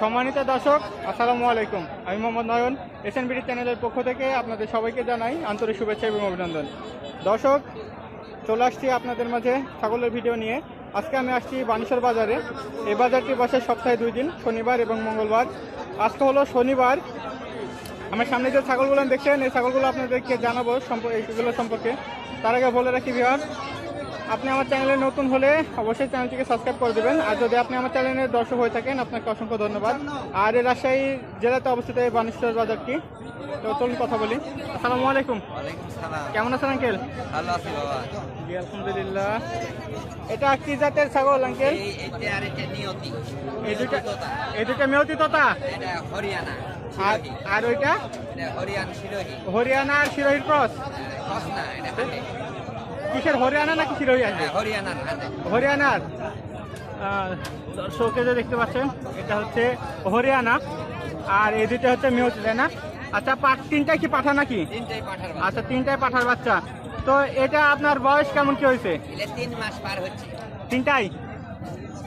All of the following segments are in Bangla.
সম্মানিত দর্শক, আসসালামু আলাইকুম। আমি মোহাম্মদ নয়ন এসএন বিডি চ্যানেলের পক্ষ থেকে আপনাদের সবাইকে জানাই আন্তরিক শুভেচ্ছা এবং অভিনন্দন। দর্শক, চলে আসছি আপনাদের মাঝে ছাগলের ভিডিও নিয়ে। আজকে আমি আসছি বানেশ্বর বাজারে। এই বাজারটি বসে সপ্তাহে দুই দিন, শনিবার এবং মঙ্গলবার। আজকে হলো শনিবার। আমার সামনে যে ছাগলগুলো দেখছেন, এই ছাগলগুলো আপনাদেরকে জানাব এইগুলো সম্পর্কে। তার আগে বলে রাখি বিহার আপনি আমার চ্যানেলে নতুন হলে অবশ্যই চ্যানেলটিকে সাবস্ক্রাইব করে দেবেন। আর যদি আপনি আমার চ্যানেলের দর্শক হয়ে থাকেন আপনাকে অসংখ্য ধন্যবাদ। আর এই রাজশাহী জেলাতে অবস্থিত এই বানেশ্বর বাজারটি তো চলুন কথা বলি। আসসালামু আলাইকুম। কেমন আছেন আঙ্কেল? ভালো আছি বাবা। জি আলহামদুলিল্লাহ। এটা কি জাতের ছাগল আঙ্কেল? এই দুটা তোতা। এই দুটা মেয়তি তোতা হরিয়ানা আর আর ওইটা? হরিয়ান আর শিরোহির ক্রস না এটা হাতে কিসের হরিয়ানা নাকি শিরোহী আছে হ্যাঁ, হরিয়ানার হাতে হরিয়ানার? দর্শকে যে দেখতে পাচ্ছেন এটা হচ্ছে হরিয়ানা আর এই দুটো হচ্ছে মিহতি তাই না? আচ্ছা পাঠ তিনটাই কি পাঠা নাকি? আচ্ছা তিনটাই পাঠার বাচ্চা। তো এটা আপনার বয়স কেমন কি হয়েছে? তিন মাস পার হচ্ছে। তিনটাই?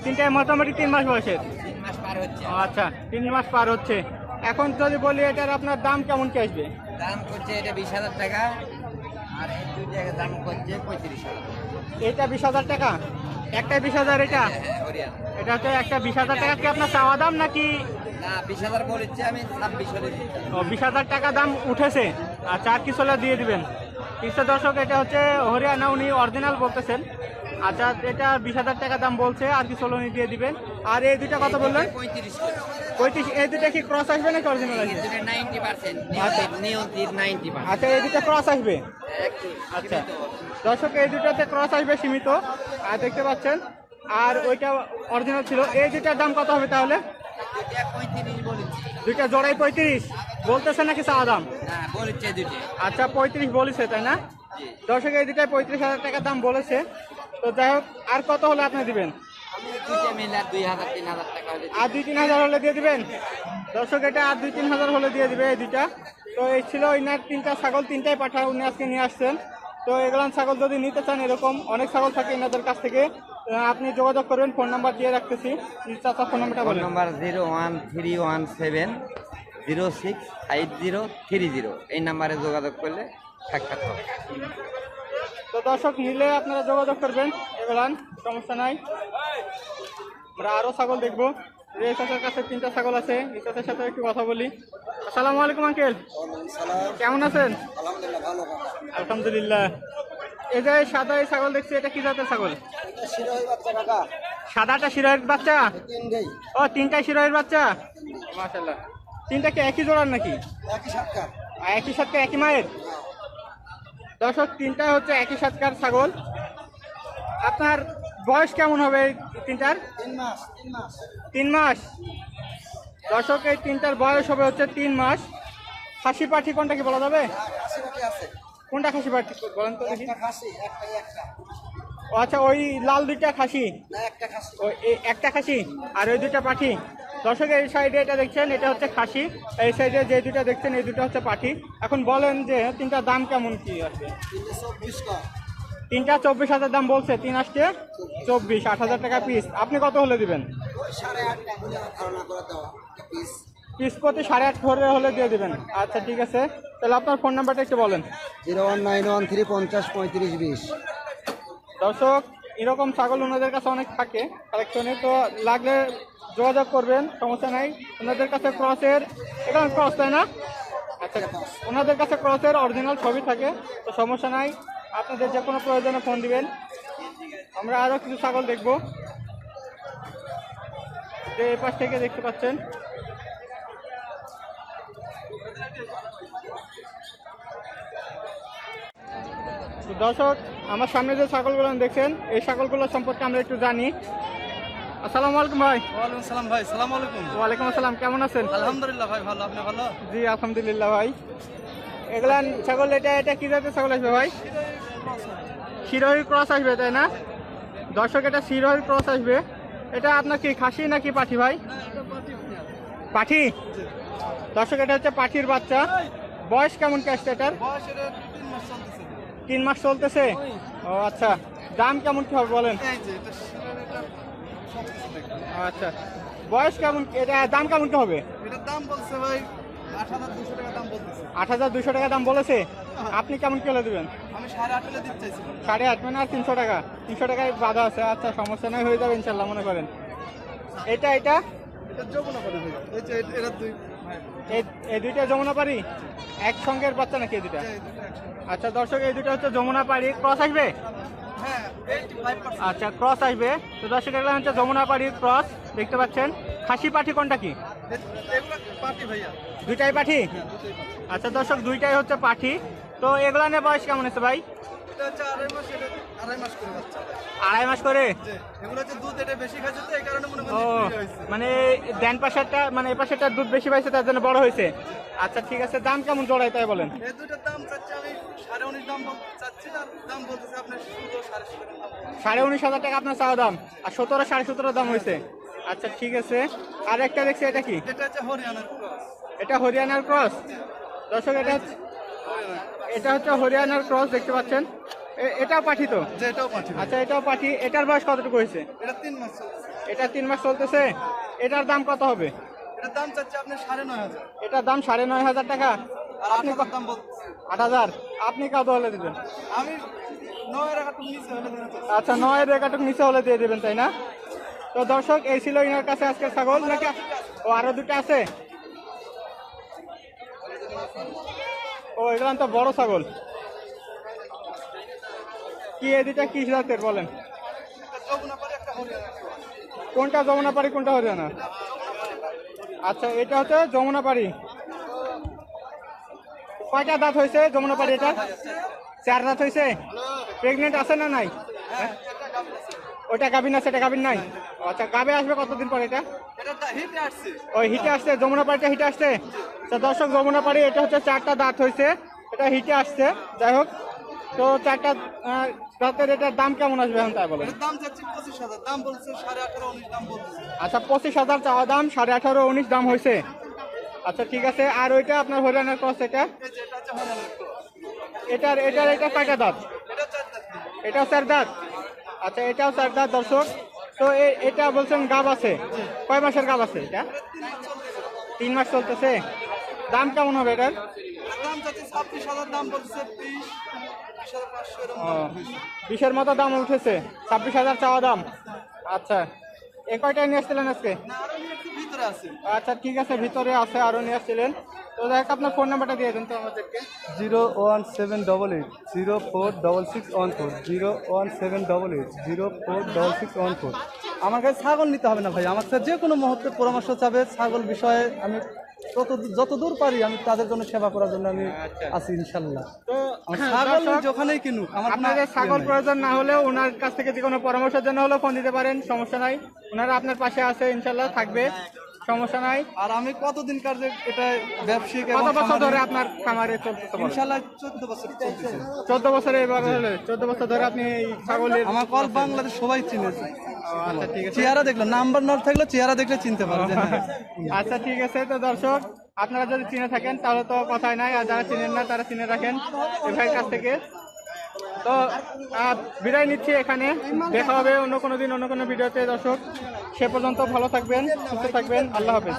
তিনটাই মোটামুটি তিন মাস বয়সের? তিন মাস পার হচ্ছে। আচ্ছা তিন মাস পার হচ্ছে। এখন যদি বলি এটার আপনার দাম কেমন কি আসবে? দাম করছে এটা বিশ হাজার টাকা। আর এই দুই দাম করছে পঁয়ত্রিশ এটা বিশ হাজার টাকা? একটা বিশ হাজার এটা? হ্যাঁ এটা হচ্ছে একটা বিশ হাজার টাকা কি আপনার চাওয়া দাম নাকি? না বিশ হাজার টাকা দাম উঠেছে। আর চার কিছু হলে দিয়ে দিবেন। তিনশো দর্শক এটা হচ্ছে হরিয়ানা উনি অরিজিনাল বলতেছেন। আচ্ছা এটা বিশ হাজার টাকা দাম বলছে আর কিছু হলে উনি দিয়ে দিবেন। আর এই দুইটা কথা বললেন। পঁয়ত্রিশ পঁয়ত্রিশ এই দুইটা কি ক্রস আসবে নাকি অরিজিনাল নাইনটি আচ্ছা। এই দুইটা ক্রস আসবে? আচ্ছা। দর্শক এই দুটাতে ক্রস আসবে সীমিত। আর দেখতে পাচ্ছেন আর ওইটা অরিজিনাল ছিল। এই দুইটার দাম কত হবে তাহলে? দুইটা জোড়াই পঁয়ত্রিশ? বলতেছে নাকি চাওয়া দাম? আচ্ছা পঁয়ত্রিশ বলেছে তাই না? দর্শক এই দুটায় পঁয়ত্রিশ হাজার টাকা দাম বলেছে। তো যাই হোক আর কত হলে আপনি দিবেন? আর দুই তিন হাজার হলে দিয়ে দিবেন। দর্শক এটা আর দুই তিন হাজার হলে দিয়ে দিবে এই দুইটা। তো এই ছিল ইনার তিনটা ছাগল তিনটাই পাঠা উনি আজকে নিয়ে আসছেন। তো এগুলান ছাগল যদি নিতে চান এরকম অনেক ছাগল থাকে এনাদের কাছ থেকে। আপনি যোগাযোগ করবেন ফোন নাম্বার দিয়ে রাখতেছি। চাচা ফোন নাম্বারটা ফোন বলেন। Number zero one three one seven zero six five zero three zero. এই নাম্বারে যোগাযোগ করলে সাক্ষাৎ হবে। তো দর্শক নিলে আপনারা যোগাযোগ করবেন এগুলান সমস্যা নাই। আমরা আরও ছাগল দেখব। রে কাছে তিনটা ছাগল আছে। এই সাথে একটু কথা বলি। আসসালামু আলাইকুম, আঙ্কেল। কেমন আছেন? আলহামদুলিল্লাহ। এই যে সাদা এই ছাগল দেখছি, এটা কি জাতের ছাগল? সাদাটা শিরোহের বাচ্চা? ও, তিনটাই শিরোহের বাচ্চা? মাশাল্লাহ তিনটা কি একই জোড়ার নাকি? একই সাতকার একই মায়ের? দর্শক তিনটা হচ্ছে একই সাতকার ছাগল। আপনার বয়স কেমন হবে তিনটার? তিন মাস দর্শক এই তিনটার বয়স হবে হচ্ছে তিন মাস। খাসি পাঠি কোনটা কি বলা যাবে? কোনটা খাসি পাঠি বলেন তো দেখি। আচ্ছা ওই লাল দুইটা খাসি? একটা খাসি। আর ওই দুইটা পাঠি? দর্শক এই সাইডে এটা দেখছেন এটা হচ্ছে খাসি। এই সাইডে যে দুইটা দেখছেন এই দুটো হচ্ছে পাঠি। এখন বলেন যে তিনটা দাম কেমন কি আছে? তিনটে চব্বিশ হাজার দাম বলছে তিন আসছে চব্বিশ আট হাজার টাকা পিস আপনি কত হলে দিবেন? পিস প্রতি সাড়ে আট করে হলে দিয়ে দিবেন। আচ্ছা ঠিক আছে। তাহলে আপনার ফোন নাম্বারটা একটু বলেন। Zero one nine one three পঞ্চাশ পঁয়ত্রিশ বিশ। দর্শক এরকম ছাগল ওনাদের কাছে অনেক থাকে। কালেকশনে তো লাগলে যোগাযোগ করবেন সমস্যা নাই। ওনাদের কাছে ক্রসের এটা ক্রস তাই না? আচ্ছা ওনাদের কাছে ক্রসের অরিজিনাল ছবি থাকে তো সমস্যা নাই। আপনাদের যে কোনো প্রয়োজনে ফোন দিবেন। আমরা আরও কিছু ছাগল দেখব। যে এই পাশ থেকে দেখতে পাচ্ছেন। দর্শক আমার সামনে যে ছাগলগুলো দেখছেন এই ছাগলগুলো সম্পর্কে আমরা একটু জানি। আসসালামু আলাইকুম ভাই। ওয়ালাইকুম সালাম ভাই সালাম আলাইকুম। ওয়ালাইকুম আসসালাম কেমন আছেন? আলহামদুলিল্লাহ ভাই ভালো। আপনি ভালো? জি আলহামদুলিল্লাহ ভাই। এগুলান ছাগল এটা এটা কি জাতের ছাগল আসবে ভাই? শিরোহী ক্রস আসবে, তাই না? দর্শক, এটা শিরোহী ক্রস আসবে। এটা আপনার কি, খাসি নাকি পাঠি ভাই? পাঠি? দর্শক, এটা হচ্ছে পাঠির বাচ্চা। বয়স কেমন কি আসছে এটার? তিন মাস চলতেছে? ও আচ্ছা। দাম কেমন কি হবে, বলেন? আচ্ছা। বয়স কেমন, এটা দাম কেমন কি হবে? এটার দাম বলছে ভাই আট হাজার দুশো টাকা দাম বলেছে? আপনি কেমন কিলো দেবেন? আমি সাড়ে আট মানে আর তিনশো টাকা। তিনশো টাকায় বাধা আছে। আচ্ছা সমস্যা নয় হয়ে যাবে ইনশাল্লাহ মনে করেন। এটা এটা? এই দুইটা যমুনা পাড়ি? এক সঙ্গের বাচ্চা নাকি এই দুইটা। আচ্ছা দর্শক এই দুটো হচ্ছে যমুনা পাড়ি। ক্রস আসবে? হ্যাঁ আচ্ছা ক্রস আসবে। তো দর্শক এগুলো হচ্ছে যমুনা পাড়ির ক্রস। দেখতে পাচ্ছেন। খাসি পাঠি কোনটা কি? দুইটাই পাঠি? আচ্ছা দর্শক দুইটাই হচ্ছে পাঠি। তো এগুলা নিয়ে বয়স কেমন আছে ভাই? আড়াই মাস করে? মনে ও মানে পাশেরটা মানে এ পাশেরটা দুধ বেশি পাইছে তার জন্য বড় হয়েছে। আচ্ছা ঠিক আছে দাম কেমন জোড়ায় তাই বলেন। সাড়ে উনিশ হাজার টাকা আপনার চাওয়া দাম। আর সতেরো সাড়ে সতেরো দাম হয়েছে। আচ্ছা ঠিক আছে। আর একটা দেখছি এটা কি? এটা হচ্ছে হরিয়ানার ক্রস। এটা হরিয়ানার ক্রস? দর্শক এটা এটা হচ্ছে হরিয়ানার ক্রস দেখতে পাচ্ছেন। এটাও পাঠি তো। আচ্ছা এটাও পাঠি। এটার বয়স কতটুকু হয়েছে? এটা তিন মাস চলতেছে এটা তিন মাস চলতেছে। এটার দাম কত হবে? এটার দাম চাচ্ছি সাড়ে নয় হাজার। এটার দাম সাড়ে নয় হাজার টাকা। আর আপনি আপনার দাম আট হাজার। আপনি কত হলে দেবেন? আমি নিচে হলে আচ্ছা নয় রেখাটুক নিচে হলে দিয়ে দেবেন তাই না? তো দর্শক, এই ছিল ইনার কাছে আজকে ছাগল। নাকি ও, আরও দুটো আছে? ও, এগুলো তো বড় ছাগল। কি এই দুটা কি জাতের, বলেন? কোনটা যমুনা পাড়ি কোনটা হরিয়ানা? আচ্ছা এটা হচ্ছে যমুনা পাড়ি কয়টা দাঁত হয়েছে যমুনা পাড়ি এটা চার দাঁত হয়েছে? প্রেগনেন্ট আছে না নাই। ওটা গাবিন আছে এটা গাবিন নাই? আচ্ছা গাবে আসবে কতদিন পরে এটা? ওই হিটে আসছে যমুনা পাড়িটা হিটে আসছে? তা দর্শক যমুনা পাড়ি এটা হচ্ছে চারটা দাঁত হয়েছে এটা হিটে আসছে। যাই হোক তো চারটা দাঁতের এটার দাম কেমন আসবে এখন তাই বলেন? দাম চাচ্ছি পঁচিশ হাজার দাম বলছে সাড়ে আঠারো উনিশ দাম বলতেছে। আচ্ছা পঁচিশ হাজার চাওয়া দাম সাড়ে আঠারো উনিশ দাম হয়েছে। আচ্ছা ঠিক আছে আর ওইটা আপনার হরিয়ানার ক্রস এটা? এটার এটার এটা কয়টা দাঁত। এটা চার দাঁত? আচ্ছা এটাও চার দাঁত দর্শক? তো এটা বলছেন গাব আছে। কয় মাসের গাব আছে এটা? তিন মাস চলতেছে। দাম কেমন হবে এটার? বিশের মতো দাম উঠেছে। ছাব্বিশ হাজার চাওয়া দাম। আচ্ছা এ কয়টায় নিয়ে আসছিলেন আজকে? আরও আচ্ছা ঠিক আছে ভিতরে আছে আরও নিয়ে আসছিলেন। তো দেখ আপনার ফোন নাম্বারটা দিয়ে দেন তো আমাদেরকে। Zero one seven double eight zero four double six one four zero one seven double eight zero four double six one four. আমার কাছে ছাগল নিতে হবে না ভাই আমার কাছে যে কোনো মুহূর্তে পরামর্শ চাবে ছাগল বিষয়ে আমি তত যত দূর পারি আমি তাদের জন্য সেবা করার জন্য আমি আচ্ছা। আছি ইনশাল্লাহ হ্যাঁ, ছাগল যখনই কিনুক আমার আপনাদের ইয়ে ছাগল প্রয়োজন না হলেও ওনার কাছ থেকে যে কোনো পরামর্শের জন্য হলেও ফোন দিতে পারেন সমস্যা নাই। ওনারা আপনার পাশে আছে ইনশাল্লাহ থাকবে। সমস্যা নাই। আর আমি কতদিন কার এটা ব্যবসায়িক কত বছর ধরে আপনার খামারে চলতেছে? ইনশাল্লাহ চোদ্দ বছর চলতেছে। চোদ্দ বছরে এবার হলে চোদ্দ বছর ধরে আপনি এই ছাগলের আমার কল বাংলাদেশ সবাই চিনেছে আচ্ছা ঠিক আছে। চেহারা দেখল নাম্বার না থাকলে চেহারা দেখলে চিনতে পারবে হ্যাঁ। আচ্ছা ঠিক আছে। তো দর্শক আপনারা যদি চিনে থাকেন তাহলে তো কথাই নাই। আর যারা চিনেন না তারা চিনে রাখেন। এই কাছ থেকে। তো বিদায় নিচ্ছি এখানে। দেখা হবে অন্য কোনো দিন, অন্য কোনো ভিডিওতে, দর্শক। সে পর্যন্ত ভালো থাকবেন, সুস্থ থাকবেন। আল্লাহ হাফেজ।